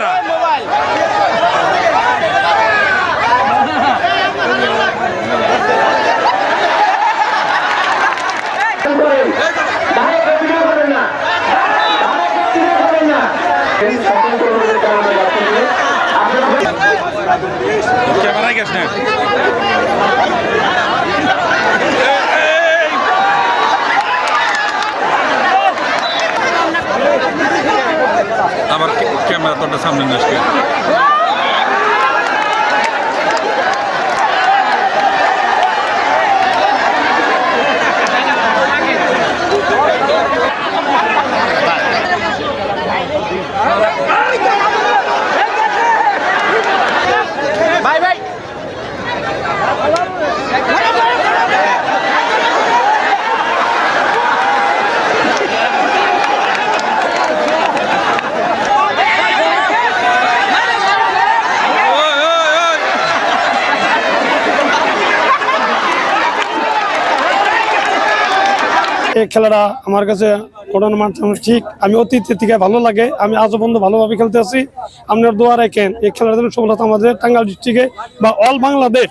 কারা ক্যামেরায় গেছ সামনে নিয়ে এই খেলাটা আমার কাছে করোনা মাধ্যমে ঠিক। আমি অতীতের থেকে ভালো লাগে আমি আজও পর্যন্ত ভালোভাবে খেলতে আছি। আপনার দোয়া রাখেন এই খেলার জন্য সফলতা আমাদের টাঙ্গাইল ডিস্ট্রিক্টে বা অল বাংলাদেশ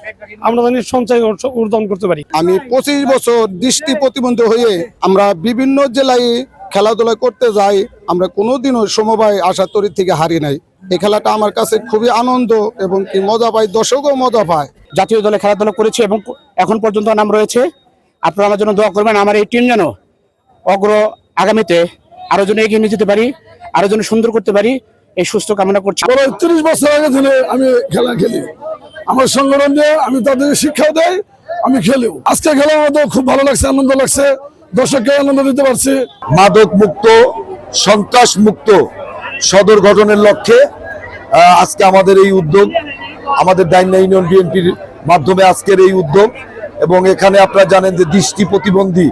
আমরা জানি সঞ্চয় অর্জন করতে পারি। আমি পঁচিশ বছর দৃষ্টি প্রতিবন্ধী হয়ে আমরা বিভিন্ন জেলায় খেলাধুলা করতে যাই আমরা কোনোদিনও সমবায় আশা তরি থেকে হারি নাই। এই খেলাটা আমার কাছে খুবই আনন্দ এবং কি মজা পাই দর্শকও মজা পায়। জাতীয় দলে খেলাধুলা করেছে এবং এখন পর্যন্ত নাম রয়েছে আপনারা আমার জন্য দোয়া করবেন আমার এই টিম যেন অগ্র আগামীতে আরও যেন এগিয়ে নিয়ে যেতে পারি আরও যেন সুন্দর করতে পারি এই সুস্থ কামনা করছি। তিরিশ বছর আগে থেকে আমি খেলা খেলি। আমার সংগঠন দিয়ে আমি তাদের শিক্ষা দেয় আমি খেলিও। আজকে খেলার মধ্যে খুব ভালো লাগছে আনন্দ লাগছে দর্শককে আনন্দ দিতে পারছি। মাদক মুক্ত সন্ত্রাস মুক্ত সদর গঠনের লক্ষ্যে আজকে আমাদের এই উদ্যোগ আমাদের ডাইনা ইউনিয়ন বিএনপির মাধ্যমে আজকের এই উদ্যোগ এবং এখানে আপনারা জানেন যে দৃষ্টি প্রতিবন্ধী,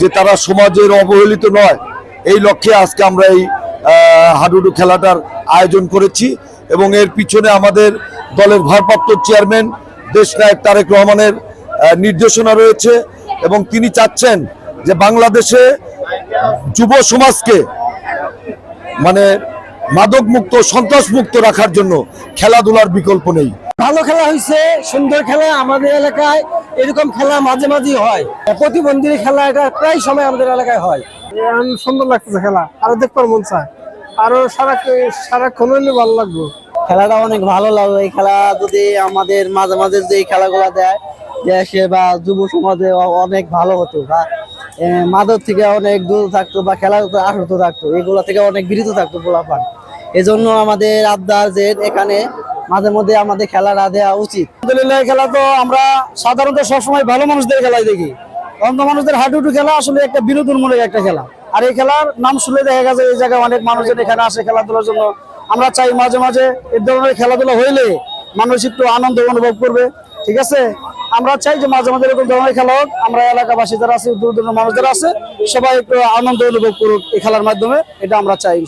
যে তারা সমাজের অবহেলিত নয়। এই লক্ষ্যে আজকে আমরা এই হাডুডু খেলাটার আয়োজন করেছি এবং এর পিছনে আমাদের দলের ভারপ্রাপ্ত চেয়ারম্যান দেশনায়ক তারেক রহমানের নির্দেশনা রয়েছে এবং তিনি চাচ্ছেন যে বাংলাদেশে যুব সমাজকে মানে মাদক মুক্ত সন্ত্রাস মুক্ত রাখার জন্য খেলাধুলার বিকল্প নেই। ভালো খেলা হয়েছে সুন্দর খেলা আমাদের এলাকায় এরকম খেলা মাঝে মাঝেই হয়। প্রতিবন্ধী খেলা এটা প্রায় সময় আমাদের এলাকায় হয়। সুন্দর লাগতেছে খেলা আরও দেখবার মন চায়। আরও সারা সারাক্ষণ ভালো লাগবে। খেলাটা অনেক ভালো লাগে এই খেলা যদি আমাদের মাঝে মাঝে যে খেলাগুলো দেয় দেশে বা যুব সমাজে অনেক ভালো হতো বা মাদক থেকে অনেক দূর থাকতো বা খেলা আসক্ত থাকতো এগুলো থেকে অনেক বিরত থাকতো পোলাপান। এজন্য আমাদের আবদার যে এখানে মাঝে মধ্যে আমাদের খেলাটা দেওয়া উচিত। আলহামদুলিল্লাহ খেলা তো আমরা সাধারণত সবসময় ভালো মানুষদের খেলাই দেখি। অন্ধ মানুষদের হাডুডু খেলা আসলে একটা বিনোদনমূলক একটা খেলা। আর এই খেলার নাম শুনলে দেখা গেছে এই জায়গায় অনেক মানুষজন এখানে আসে খেলাধুলার জন্য। আমরা চাই মাঝে মাঝে এই ধরনের খেলাধুলা হইলে মানুষ একটু আনন্দ অনুভব করবে, ঠিক আছে? আমরা চাই যে মাঝে মাঝে এরকম ধরনের খেলা হোক। আমরা এলাকাবাসী যারা আছে, দূর দূরের মানুষ যারা আছে, সবাই একটু আনন্দ অনুভব করুক এই খেলার মাধ্যমে। এটা আমরা চাই।